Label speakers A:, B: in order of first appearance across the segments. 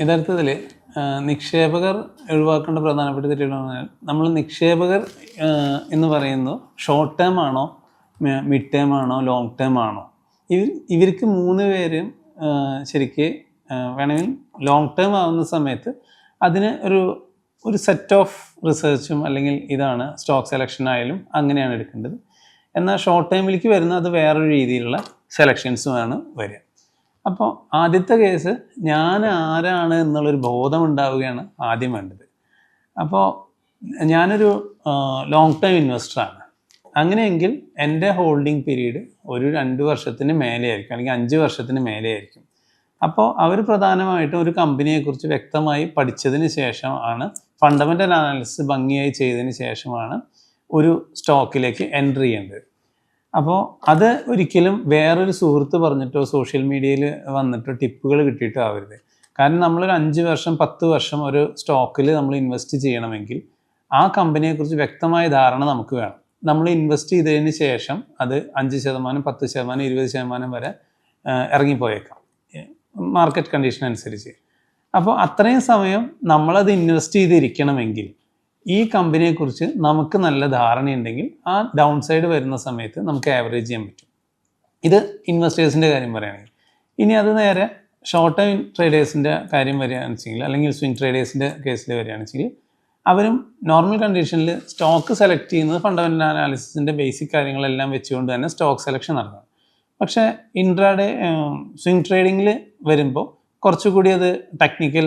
A: യഥാർത്ഥത്തിൽ നിക്ഷേപകർ ഒഴിവാക്കേണ്ട പ്രധാനപ്പെട്ട തെറ്റുകൾ പറഞ്ഞാൽ നമ്മൾ നിക്ഷേപകർ എന്ന് പറയുന്നു ഷോർട്ട് ടേം ആണോ മിഡ് ടേം ആണോ ലോങ് ടേം ആണോ? ഇവർ ഇവർക്ക് മൂന്ന് പേരും ശരിക്ക് വേണമെങ്കിൽ ലോങ് ടേം ആവുന്ന സമയത്ത് അതിന് ഒരു ഒരു സെറ്റ് ഓഫ് റിസർച്ചും അല്ലെങ്കിൽ ഇതാണ് സ്റ്റോക്ക് സെലക്ഷൻ ആയാലും അങ്ങനെയാണ് എടുക്കേണ്ടത്. എന്നാൽ ഷോർട്ട് ടൈമിലേക്ക് വരുന്ന അത് വേറൊരു രീതിയിലുള്ള സെലക്ഷൻസുമാണ് വരിക. അപ്പോൾ ആദ്യത്തെ കേസ് ഞാൻ ആരാണ് എന്നുള്ളൊരു ബോധം ഉണ്ടാവുകയാണ് ആദ്യം വേണ്ടത്. അപ്പോൾ ഞാനൊരു ലോങ് ടൈം ഇൻവെസ്റ്ററാണ് അങ്ങനെയെങ്കിൽ എന്റെ ഹോൾഡിംഗ് പീരീഡ് ഒരു രണ്ട് വർഷത്തിന് മേലെയായിരിക്കും അല്ലെങ്കിൽ അഞ്ച് വർഷത്തിന് മേലെയായിരിക്കും. അപ്പോൾ അവർ പ്രധാനമായിട്ടും ഒരു കമ്പനിയെക്കുറിച്ച് വ്യക്തമായി പഠിച്ചതിന് ശേഷമാണ് ഫണ്ടമെന്റൽ അനാലിസിസ് ഭംഗിയായി ചെയ്തതിന് ശേഷമാണ് ഒരു സ്റ്റോക്കിലേക്ക് എൻട്രി ചെയ്യേണ്ടത്. അപ്പോൾ അത് ഒരിക്കലും വേറൊരു സുഹൃത്ത് പറഞ്ഞിട്ടോ സോഷ്യൽ മീഡിയയിൽ വന്നിട്ടോ ടിപ്പുകൾ കിട്ടിയിട്ടോ ആവരുത്. കാരണം നമ്മളൊരു അഞ്ച് വർഷം പത്ത് വർഷം ഒരു സ്റ്റോക്കിൽ നമ്മൾ ഇൻവെസ്റ്റ് ചെയ്യണമെങ്കിൽ ആ കമ്പനിയെക്കുറിച്ച് വ്യക്തമായ ധാരണ നമുക്ക് വേണം. നമ്മൾ ഇൻവെസ്റ്റ് ചെയ്തതിന് ശേഷം അത് അഞ്ച് ശതമാനം പത്ത് ശതമാനം ഇരുപത് ശതമാനം വരെ ഇറങ്ങിപ്പോയേക്കാം. മാർക്കറ്റ് കണ്ടീഷൻ അനുസരിച്ച്. അപ്പോൾ അത്രയും സമയം നമ്മളത് ഇൻവെസ്റ്റ് ചെയ്തിരിക്കണമെങ്കിൽ ഈ കമ്പനിയെക്കുറിച്ച് നമുക്ക് നല്ല ധാരണയുണ്ടെങ്കിൽ ആ ഡൗൺ സൈഡ് വരുന്ന സമയത്ത് നമുക്ക് ആവറേജ് ചെയ്യാൻ പറ്റും. ഇത് ഇൻവെസ്റ്റേഴ്സിന്റെ കാര്യം പറയുകയാണെങ്കിൽ. ഇനി അത് നേരെ ഷോർട്ട് ടൈം ട്രേഡേഴ്സിന്റെ കാര്യം വരികയാണെന്നുവെച്ചെങ്കിൽ അല്ലെങ്കിൽ സ്വിംഗ് ട്രേഡേഴ്സിന്റെ കേസിൽ വരികയാണെന്നുവെച്ചെങ്കിൽ അവരും നോർമൽ കണ്ടീഷനിൽ സ്റ്റോക്ക് സെലക്ട് ചെയ്യുന്നത് ഫണ്ടമെന്റൽ അനാലിസിസിന്റെ ബേസിക് കാര്യങ്ങളെല്ലാം വെച്ചുകൊണ്ട് തന്നെ സ്റ്റോക്ക് സെലക്ഷൻ നടത്തണം പക്ഷേ ഇൻട്രാഡേ സ്വിംഗ് ട്രേഡിങ്ങിൽ വരുമ്പോൾ കുറച്ചുകൂടി അത് ടെക്നിക്കൽ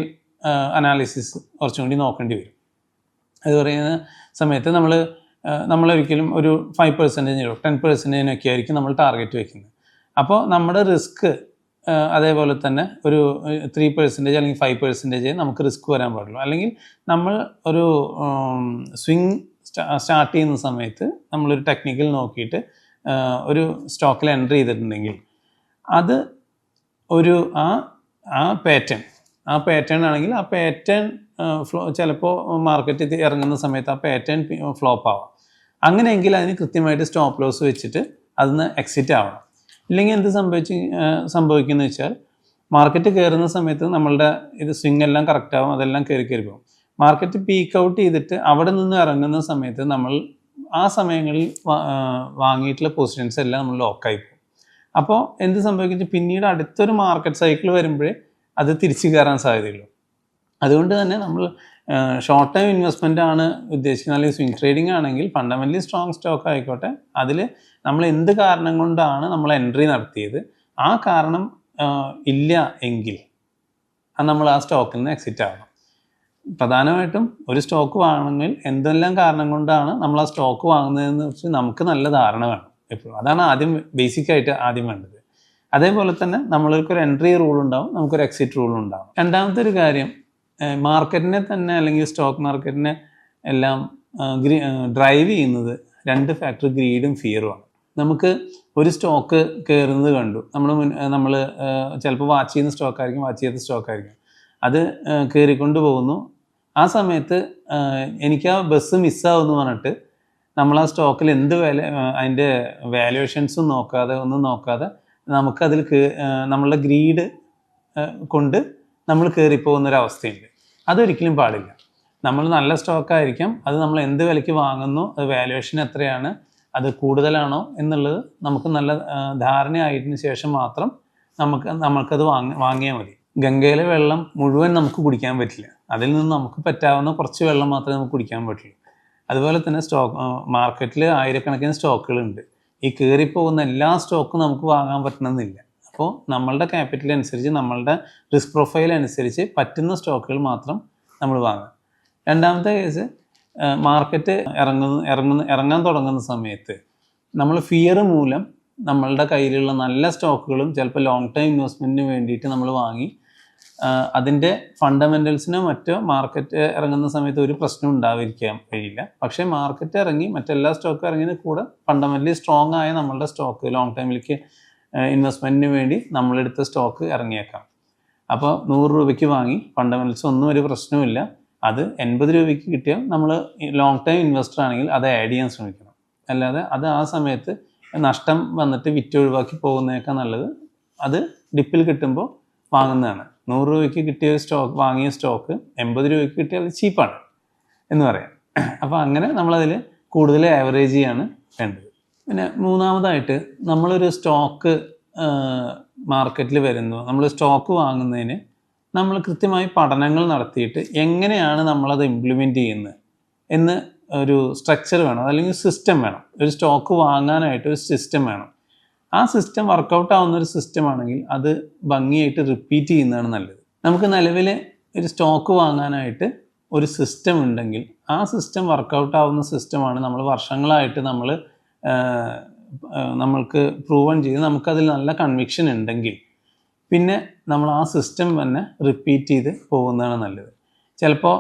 A: അനാലിസിസ് കുറച്ചും കൂടി നോക്കേണ്ടി വരും. അത് പറയുന്ന സമയത്ത് നമ്മൾ നമ്മളൊരിക്കലും ഒരു ഫൈവ് പെർസെന്റേജിനോ ടെൻ പെർസെന്റേജിനൊക്കെ ആയിരിക്കും നമ്മൾ ടാർഗറ്റ് വെക്കുന്നത്. അപ്പോൾ നമ്മുടെ റിസ്ക് അതേപോലെ തന്നെ ഒരു ത്രീ പെർസെന്റേജ് അല്ലെങ്കിൽ ഫൈവ് പെർസെന്റേജ് നമുക്ക് റിസ്ക് വരാൻ പാടുള്ളൂ. അല്ലെങ്കിൽ നമ്മൾ ഒരു സ്വിങ് സ്റ്റാർട്ട് ചെയ്യുന്ന സമയത്ത് നമ്മളൊരു ടെക്നിക്കൽ നോക്കിയിട്ട് ഒരു സ്റ്റോക്കിൽ എന്റർ ചെയ്തിട്ടുണ്ടെങ്കിൽ അത് ഒരു ആ ആ പാറ്റേൺ ആ പാറ്റേൺ ആണെങ്കിൽ ആ പാറ്റേൺ ഫ്ലോ ചിലപ്പോൾ മാർക്കറ്റിൽ ഇറങ്ങുന്ന സമയത്ത് ആ പാറ്റേൺ ഫ്ലോപ്പ് ആവാം. അങ്ങനെയെങ്കിൽ അതിന് കൃത്യമായിട്ട് സ്റ്റോപ്പ് ലോസ് വെച്ചിട്ട് അതിന് എക്സിറ്റ് ആവണം. ഇല്ലെങ്കിൽ എന്ത് സംഭവിച്ച് സംഭവിക്കുന്നത് വെച്ചാൽ മാർക്കറ്റ് കയറുന്ന സമയത്ത് നമ്മളുടെ ഇത് സ്വിങ് എല്ലാം കറക്റ്റ് ആവും അതെല്ലാം കയറി കയറി പോകും. മാർക്കറ്റ് പീക്ക് ഔട്ട് ചെയ്തിട്ട് അവിടെ നിന്ന് ഇറങ്ങുന്ന സമയത്ത് നമ്മൾ ആ സമയങ്ങളിൽ വാങ്ങിയിട്ടുള്ള പൊസിഷൻസ് എല്ലാം നമ്മൾ ലോക്കായി പോകും. അപ്പോൾ എന്ത് സംഭവിക്കുന്നത് പിന്നീട് അടുത്തൊരു മാർക്കറ്റ് സൈക്കിൾ വരുമ്പോഴേ അത് തിരിച്ചു കയറാൻ സാധ്യതയുള്ളൂ. അതുകൊണ്ട് തന്നെ നമ്മൾ ഷോർട്ട് ടൈം ഇൻവെസ്റ്റ്മെന്റ് ആണ് ഉദ്ദേശിക്കുന്നത്. അല്ലെങ്കിൽ സ്വിംഗ് ട്രേഡിംഗ് ആണെങ്കിൽ ഫണ്ടമെന്റലി സ്ട്രോങ് സ്റ്റോക്ക് ആയിക്കോട്ടെ. അതിൽ നമ്മൾ എന്ത് കാരണം കൊണ്ടാണ് നമ്മൾ എൻട്രി നടത്തിയത്? ആ കാരണം ഇല്ല എങ്കിൽ നമ്മൾ ആ സ്റ്റോക്കിൽ നിന്ന് എക്സിറ്റ് ആവണം. പ്രധാനമായിട്ടും ഒരു സ്റ്റോക്ക് വാങ്ങണമെങ്കിൽ എന്തെല്ലാം കാരണം കൊണ്ടാണ് നമ്മൾ ആ സ്റ്റോക്ക് വാങ്ങുന്നതെന്ന് വെച്ച് നമുക്ക് നല്ല ധാരണ വേണം എപ്പോഴും. അതാണ് ആദ്യം ബേസിക്കായിട്ട് ആദ്യം വേണ്ടത്. അതേപോലെ തന്നെ നമ്മൾക്ക് ഒരു എൻട്രി റൂൾ ഉണ്ടാവും നമുക്കൊരു എക്സിറ്റ് റൂൾ ഉണ്ടാവും. രണ്ടാമത്തെ ഒരു കാര്യം മാർക്കറ്റിനെ തന്നെ അല്ലെങ്കിൽ സ്റ്റോക്ക് മാർക്കറ്റിനെ എല്ലാം ഡ്രൈവ് ചെയ്യുന്നത് രണ്ട് ഫാക്ടർ ഗ്രീഡും ഫിയറുമാണ് നമുക്ക് ഒരു സ്റ്റോക്ക് കയറുന്നത് കണ്ടു. നമ്മൾ നമ്മൾ ചിലപ്പോൾ വാച്ച് ചെയ്യുന്ന സ്റ്റോക്ക് ആയിരിക്കും വാച്ച് ചെയ്യാത്ത സ്റ്റോക്ക് ആയിരിക്കും. അത് കയറിക്കൊണ്ട് പോകുന്നു. ആ സമയത്ത് എനിക്ക് ആ ബസ് മിസ്സാവുമെന്ന് പറഞ്ഞിട്ട് നമ്മൾ ആ സ്റ്റോക്കിൽ എന്ത് വില അതിന്റെ വാല്യുവേഷൻസും നോക്കാതെ ഒന്നും നോക്കാതെ നമുക്കതിൽ നമ്മളുടെ ഗ്രീഡ് കൊണ്ട് നമ്മൾ കയറിപ്പോകുന്ന ഒരു അവസ്ഥയുണ്ട് അതൊരിക്കലും പാടില്ല. നമ്മൾ നല്ല സ്റ്റോക്കായിരിക്കാം. അത് നമ്മൾ എന്ത് വിലയ്ക്ക് വാങ്ങുന്നു അത് വാല്യുവേഷൻ എത്രയാണ് അത് കൂടുതലാണോ എന്നുള്ളത് നമുക്ക് നല്ല ധാരണയായതിനു ശേഷം മാത്രം നമുക്ക് നമ്മൾക്കത് വാങ്ങ വാങ്ങിയാൽ മതി. ഗംഗയിലെ വെള്ളം മുഴുവൻ നമുക്ക് കുടിക്കാൻ പറ്റില്ല. അതിൽ നിന്ന് നമുക്ക് പറ്റാവുന്ന കുറച്ച് വെള്ളം മാത്രമേ നമുക്ക് കുടിക്കാൻ പറ്റുള്ളൂ. അതുപോലെ തന്നെ സ്റ്റോക്ക് മാർക്കറ്റിൽ ആയിരക്കണക്കിന് സ്റ്റോക്കുകളുണ്ട്. ഈ കയറിപ്പോകുന്ന എല്ലാ സ്റ്റോക്കും നമുക്ക് വാങ്ങാൻ പറ്റണമെന്നില്ല. അപ്പോൾ നമ്മളുടെ ക്യാപിറ്റൽ അനുസരിച്ച് നമ്മളുടെ റിസ്ക് പ്രൊഫൈൽ അനുസരിച്ച് പറ്റുന്ന സ്റ്റോക്കുകൾ മാത്രം നമ്മൾ വാങ്ങാം രണ്ടാമത്തെ കേസ് മാർക്കറ്റ് ഇറങ്ങുന്ന ഇറങ്ങുന്ന ഇറങ്ങാൻ തുടങ്ങുന്ന സമയത്ത് നമ്മൾ ഫിയർ മൂലം നമ്മളുടെ കയ്യിലുള്ള നല്ല സ്റ്റോക്കുകളും ചിലപ്പോൾ ലോങ് ടൈം ഇൻവെസ്റ്റ്മെന്റിന് വേണ്ടിയിട്ട് നമ്മൾ വാങ്ങി അതിന്റെ ഫണ്ടമെന്റൽസിനോ മറ്റോ മാർക്കറ്റ് ഇറങ്ങുന്ന സമയത്ത് ഒരു പ്രശ്നം ഉണ്ടാവാതിരിക്കാൻ കഴിയില്ല. പക്ഷേ മാർക്കറ്റ് ഇറങ്ങി മറ്റെല്ലാ സ്റ്റോക്കും ഇറങ്ങിയതിന് കൂടെ ഫണ്ടമെന്റലി സ്ട്രോങ് ആയ നമ്മളുടെ സ്റ്റോക്ക് ലോങ് ടൈമിലേക്ക് ഇൻവെസ്റ്റ്മെന്റിന് വേണ്ടി നമ്മളെടുത്ത സ്റ്റോക്ക് ഇറങ്ങിയേക്കാം. അപ്പോൾ നൂറ് രൂപയ്ക്ക് വാങ്ങി ഫണ്ടമെന്റൽസ് ഒന്നും ഒരു പ്രശ്നവുമില്ല അത് എൺപത് രൂപയ്ക്ക് കിട്ടിയാൽ നമ്മൾ ലോങ് ടൈം ഇൻവെസ്റ്റർ ആണെങ്കിൽ അത് ആഡ് ചെയ്യാൻ ശ്രമിക്കണം. അല്ലാതെ അത് ആ സമയത്ത് നഷ്ടം വന്നിട്ട് വിറ്റ് ഒഴിവാക്കി പോകുന്നതൊക്കെ നല്ലത് അത് ഡിപ്പിൽ കിട്ടുമ്പോൾ വാങ്ങുന്നതാണ്. നൂറ് രൂപയ്ക്ക് കിട്ടിയ സ്റ്റോക്ക് വാങ്ങിയ സ്റ്റോക്ക് എൺപത് രൂപയ്ക്ക് കിട്ടിയാൽ ചീപ്പാണ് എന്ന് പറയാം. അപ്പോൾ അങ്ങനെ നമ്മളതിൽ കൂടുതൽ ആവറേജ് ചെയ്യാണ് വേണ്ടത്. പിന്നെ മൂന്നാമതായിട്ട് നമ്മളൊരു സ്റ്റോക്ക് മാർക്കറ്റിൽ വരുന്നു. നമ്മൾ സ്റ്റോക്ക് വാങ്ങുന്നതിന് നമ്മൾ കൃത്യമായി പഠനങ്ങൾ നടത്തിയിട്ട് എങ്ങനെയാണ് നമ്മളത് ഇംപ്ലിമെന്റ് ചെയ്യുന്നത് എന്ന് ഒരു സ്ട്രക്ചർ വേണം. അല്ലെങ്കിൽ സിസ്റ്റം വേണം. ഒരു സ്റ്റോക്ക് വാങ്ങാനായിട്ട് ഒരു സിസ്റ്റം വേണം. ആ സിസ്റ്റം വർക്കൗട്ട് ആവുന്ന ഒരു സിസ്റ്റം ആണെങ്കിൽ അത് ഭംഗിയായിട്ട് റിപ്പീറ്റ് ചെയ്യുന്നതാണ് നല്ലത്. നമുക്ക് നിലവിൽ ഒരു സ്റ്റോക്ക് വാങ്ങാനായിട്ട് ഒരു സിസ്റ്റം ഉണ്ടെങ്കിൽ ആ സിസ്റ്റം വർക്കൗട്ട് ആവുന്ന സിസ്റ്റമാണ് നമ്മൾ വർഷങ്ങളായിട്ട് നമ്മൾ നമ്മൾക്ക് പ്രൂവൺ ചെയ്ത് നമുക്കതിൽ നല്ല കൺവിക്ഷൻ ഉണ്ടെങ്കിൽ പിന്നെ നമ്മൾ ആ സിസ്റ്റം തന്നെ റിപ്പീറ്റ് ചെയ്ത് പോകുന്നതാണ് നല്ലത്. ചിലപ്പോൾ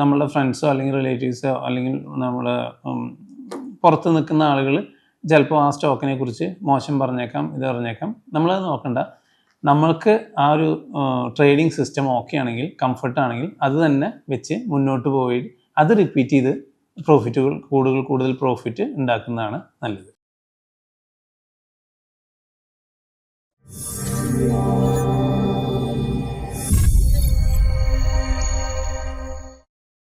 A: നമ്മളുടെ ഫ്രണ്ട്സോ അല്ലെങ്കിൽ റിലേറ്റീവ്സോ അല്ലെങ്കിൽ നമ്മൾ പുറത്ത് നിൽക്കുന്ന ആളുകൾ ചിലപ്പോൾ ആ സ്റ്റോക്കിനെ കുറിച്ച് മോശം പറഞ്ഞേക്കാം ഇത് പറഞ്ഞേക്കാം. നമ്മളത് നോക്കണ്ട. നമ്മൾക്ക് ആ ഒരു ട്രേഡിംഗ് സിസ്റ്റം ഓക്കെ ആണെങ്കിൽ കംഫർട്ട് ആണെങ്കിൽ അത് തന്നെ വെച്ച് മുന്നോട്ട് പോയി അത് റിപ്പീറ്റ് ചെയ്ത് പ്രോഫിറ്റുകൾ കൂടുതൽ കൂടുതൽ പ്രോഫിറ്റ് ഉണ്ടാക്കുന്നതാണ് നല്ലത്.